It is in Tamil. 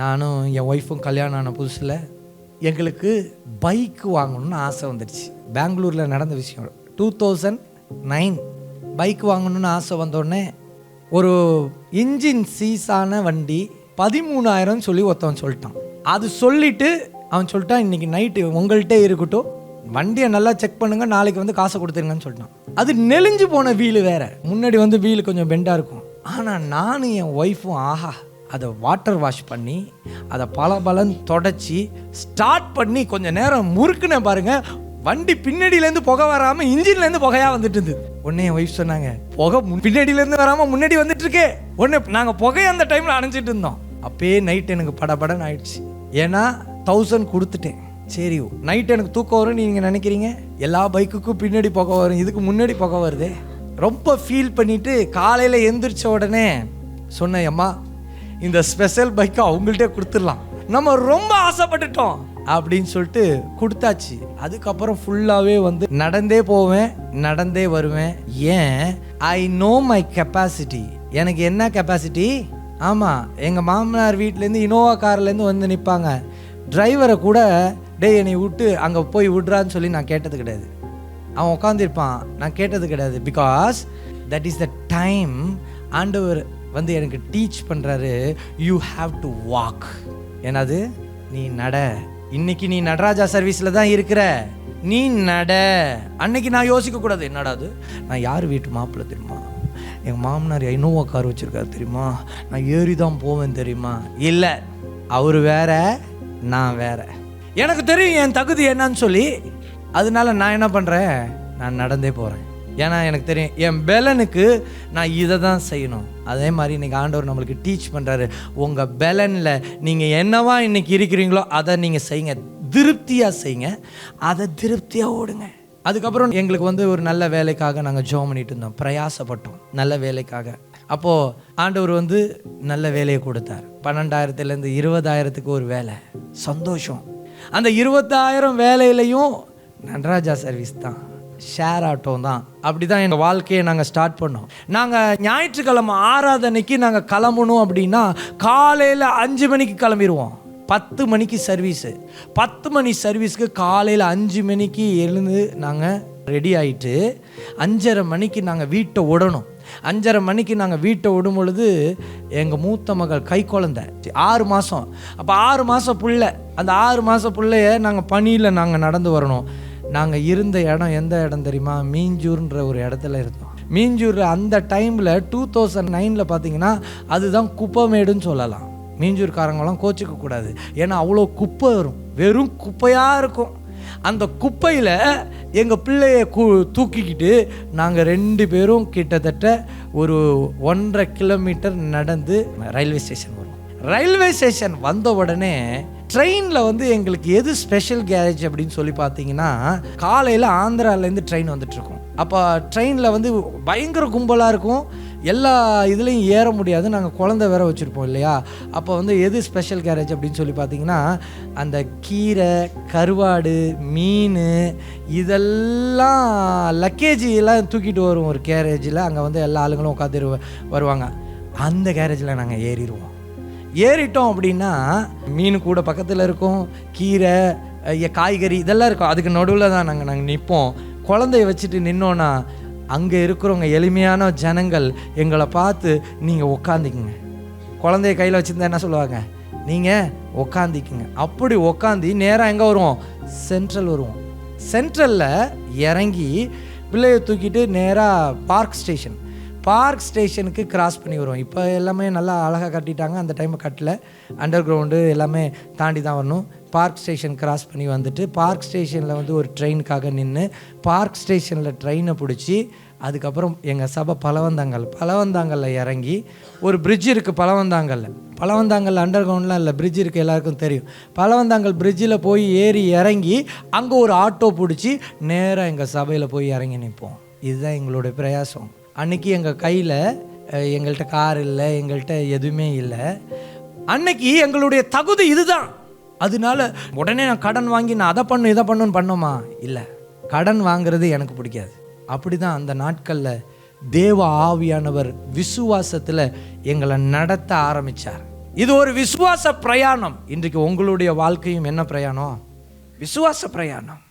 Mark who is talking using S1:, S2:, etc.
S1: நானும் என் ஒய்ஃபும் கல்யாணம் ஆன புதுசில் எங்களுக்கு பைக் வாங்கணும்னு ஆசை வந்துடுச்சு. பெங்களூரில் நடந்த விஷயம். டூ தௌசண்ட் நைன் பைக் வாங்கணும்னு ஆசை வந்தோடனே ஒரு இன்ஜின் சீஸான வண்டி பதிமூணாயிரம் சொல்லி ஒருத்தவன் சொல்லிட்டான். அது சொல்லிவிட்டு அவன் சொல்லிட்டான் இன்னைக்கு நைட்டு உங்கள்கிட்ட இருக்கட்டும். வண்டியை நல்லா செக் பண்ணுங்க நாளைக்கு வந்து காசை கொடுத்துருங்கன்னு சொல்லிட்டான். அது நெளிஞ்சு போன வீலு வேற. முன்னாடி வந்து வீலு கொஞ்சம் பெண்டாக இருக்கும். ஆனால் நானும் என் ஒய்ஃபும் ஆஹா அதை வாட்டர் வாஷ் பண்ணி அதை பல பலன் தொடச்சி ஸ்டார்ட் பண்ணி கொஞ்ச நேரம் முறுக்குனேன் பாருங்க வண்டி பின்னாடியிலேருந்து புகை வராமல் இன்ஜின்லேருந்து புகையாக வந்துட்டு இருந்தது உடனே என் ஒய்ஃப் சொன்னாங்க புகை பின்னாடியிலேருந்து வராமல் முன்னாடி வந்துட்டுருக்கே. உடனே நாங்கள் புகையை அந்த டைமில் அணைஞ்சிட்டு இருந்தோம். அப்பயே நைட் எனக்கு படபடன்னு ஆயிடுச்சு. ஏன்னா தௌசண்ட் கொடுத்துட்டேன். சரி நைட் எனக்கு தூக்கம் வரும்னு நீங்கள் நினைக்கிறீங்க? எல்லா பைக்குக்கும் பின்னாடி புகை வரும் இதுக்கு முன்னாடி புகை வருதே. ரொம்ப ஃபீல் பண்ணிவிட்டு காலையில் எந்திரிச்ச உடனே சொன்னேன் அம்மா இந்த ஸ்பெஷல் பைக்கை அவங்கள்ட்டே கொடுத்துடலாம். நம்ம ரொம்ப ஆசைப்பட்டுட்டோம் அப்படின்னு சொல்லிட்டு கொடுத்தாச்சு. அதுக்கப்புறம் ஃபுல்லாகவே வந்து நடந்தே போவேன் நடந்தே வருவேன். ஏன்? ஐ நோ மை கெப்பாசிட்டி எனக்கு என்ன கெப்பாசிட்டி ஆமாம் எங்கள் மாமனார் வீட்டிலேருந்து இனோவா கார்லேருந்து வந்து நிற்பாங்க டிரைவரை கூட டேய் என்னை விட்டு அங்கே போய் விட்றான்னு சொல்லி நான் கேட்டது கிடையாது. அவன் உட்காந்துருப்பான் நான் கேட்டது கிடையாது because that is the time ஆண்டவர் வந்து எனக்கு டீச் பண்ணுறாரு யூ ஹாவ் டு வாக் என்னது? நீ நட. இன்னைக்கு நீ நடராஜா சர்வீஸில் தான் இருக்கிற. நீ நட. அன்னைக்கு நான் யோசிக்கக்கூடாது என்னடா அது? நான் யார் வீட்டு மாப்பிள்ளை தெரியுமா? எங்கள் மாமனார் இனோவா கார் வச்சுருக்காரு தெரியுமா? நான் ஏறி தான் போவேன் தெரியுமா? இல்லை. அவர் வேற நான் வேற. எனக்கு தெரியும் என் தகுதி என்னன்னு சொல்லி. அதனால நான் என்ன பண்ணுறேன் நான் நடந்தே போகிறேன் ஏன்னா எனக்கு தெரியும் என் பெலனுக்கு நான் இதை தான் செய்யணும். அதே மாதிரி இன்றைக்கி ஆண்டவர் நம்மளுக்கு டீச் பண்ணுறாரு உங்கள் பெலனில் நீங்கள் என்னவா இன்றைக்கி இருக்கிறீங்களோ அதை நீங்கள் செய்யுங்க. திருப்தியாக செய்யுங்க. அதை திருப்தியாக ஓடுங்க. அதுக்கப்புறம் எங்களுக்கு வந்து ஒரு நல்ல வேலைக்காக நாங்கள் ஜோம் பண்ணிட்டு இருந்தோம். பிரயாசப்பட்டோம். நல்ல வேலைக்காக. அப்போது ஆண்டவர் வந்து நல்ல வேலையை கொடுத்தார். பன்னெண்டாயிரத்துலேருந்து இருபதாயிரத்துக்கு ஒரு வேலை. சந்தோஷம். அந்த இருபத்தாயிரம் வேலையிலையும் நடராஜா சர்வீஸ் தான். ஷேர் ஆட்டோ தான். அப்படி தான் எங்கள் வாழ்க்கையை நாங்கள் ஸ்டார்ட் பண்ணோம். நாங்கள் ஞாயிற்றுக்கிழமை ஆராதனைக்கு நாங்கள் கிளம்பணும் அப்படின்னா காலையில் அஞ்சு மணிக்கு கிளம்பிடுவோம் பத்து மணிக்கு சர்வீஸு பத்து மணி சர்வீஸ்க்கு காலையில் அஞ்சு மணிக்கு எழுந்து நாங்கள் ரெடி ஆயிட்டு அஞ்சரை மணிக்கு நாங்கள் வீட்டை விடணும் அஞ்சரை மணிக்கு நாங்கள் வீட்டை விடும் பொழுது எங்கள் மூத்த மகள் கை குழந்தை. ஆறு மாதம் அப்போ ஆறு மாதம் பிள்ளை. அந்த ஆறு மாதம் புள்ளைய நாங்கள் பணியில் நாங்கள் நடந்து வரணும். நாங்கள் இருந்த இடம் எந்த இடம் தெரியுமா? மீஞ்சூர்ன்ற ஒரு இடத்துல இருந்தோம். மீஞ்சூர் அந்த டைமில் டூ தௌசண்ட் நைனில் பார்த்தீங்கன்னா அதுதான் குப்பமேடுன்னு சொல்லலாம். மீஞ்சூர்காரங்களாம் கோச்சிக்க கூடாது. ஏன்னா அவ்வளோ குப்பை வரும். வெறும் குப்பையாக இருக்கும். அந்த குப்பையில் எங்கள் பிள்ளைய கு தூக்கிக்கிட்டு நாங்கள் ரெண்டு பேரும் கிட்டத்தட்ட ஒரு ஒன்றரை கிலோமீட்டர் நடந்து ரயில்வே ஸ்டேஷன் வரும் ரயில்வே ஸ்டேஷன் வந்த உடனே ட்ரெயினில் வந்து எங்களுக்கு எது ஸ்பெஷல் கேரேஜ் அப்படின்னு சொல்லி பார்த்தீங்கன்னா காலையில் ஆந்திராலேருந்து ட்ரெயின் வந்துட்டுருக்கோம் அப்போ ட்ரெயினில் வந்து பயங்கர கும்பலாக இருக்கும். எல்லா இதுலேயும் ஏற முடியாது. நாங்கள் குழந்தை வேற வச்சுருப்போம் இல்லையா? அப்போ வந்து எது ஸ்பெஷல் கேரேஜ் அப்படின்னு சொல்லி பார்த்தீங்கன்னா அந்த கீரை கருவாடு மீன் இதெல்லாம் லக்கேஜெல்லாம் தூக்கிட்டு வருவோம் ஒரு கேரேஜில் அங்கே வந்து எல்லா ஆளுங்களும் உட்காந்து வருவாங்க. அந்த கேரேஜில் நாங்கள் ஏறிடுவோம். ஏறிட்டோம் அப்படின்னா மீன் கூட பக்கத்தில் இருக்கும் கீரை காய்கறி இதெல்லாம் இருக்கும். அதுக்கு நடுவில் தான் நாங்கள் நாங்கள் நிற்போம் குழந்தைய வச்சுட்டு நின்னோன்னா அங்கே இருக்கிறவங்க எளிமையான ஜனங்கள் எங்களை பார்த்து நீங்கள் உக்காந்திக்குங்க. குழந்தைய கையில் வச்சுருந்தா என்ன சொல்லுவாங்க? நீங்கள் உக்காந்திக்குங்க. அப்படி உக்காந்தி நேராக எங்கே வருவோம்? சென்ட்ரல் வருவோம். சென்ட்ரலில் இறங்கி பிள்ளையை தூக்கிட்டு நேராக பார்க் ஸ்டேஷன் பார்க் ஸ்டேஷனுக்கு கிராஸ் பண்ணி வருவோம். இப்போ எல்லாமே நல்லா அழகாக கட்டிட்டாங்க. அந்த டைம் கட்டல. அண்டர் கிரவுண்டு எல்லாமே தாண்டி தான் வரணும். பார்க் ஸ்டேஷன் கிராஸ் பண்ணி வந்துட்டு பார்க் ஸ்டேஷனில் வந்து ஒரு ட்ரெயினுக்காக நின்று பார்க் ஸ்டேஷனில் ட்ரெயினை பிடிச்சி அதுக்கப்புறம் எங்கள் சபை பலவந்தாங்கல் பலவந்தாங்கல்ல இறங்கி ஒரு பிரிட்ஜ் இருக்குது பலவந்தாங்கல்ல. பலவந்தாங்கல் அண்டர் கிரவுண்ட்லாம் இல்லை பிரிட்ஜ் இருக்குது எல்லாருக்கும் தெரியும். பலவந்தாங்கல் பிரிட்ஜில் போய் ஏறி இறங்கி அங்கே ஒரு ஆட்டோ பிடிச்சி நேராக எங்கள் சபையில் போய் இறங்கி நிற்போம் இதுதான் எங்களுடைய பிரயாசம். அன்னைக்கு எங்கள் கையில் எங்கள்கிட்ட கார் இல்லை எங்கள்கிட்ட எதுவுமே இல்லை. அன்னைக்கு எங்களுடைய தகுதி இதுதான். அதனால உடனே நான் கடன் வாங்கி நான் அதை பண்ணு இதை பண்ணுன்னு பண்ணோமா? இல்லை. கடன் வாங்குறது எனக்கு பிடிக்காது. அப்படி தான் அந்த நாட்களில் தேவ ஆவியானவர் விசுவாசத்தில் எங்களை நடத்த ஆரம்பித்தார் இது ஒரு விசுவாச பிரயாணம். இன்றைக்கு உங்களுடைய வாழ்க்கையும் என்ன பிரயாணம்? விசுவாச பிரயாணம்.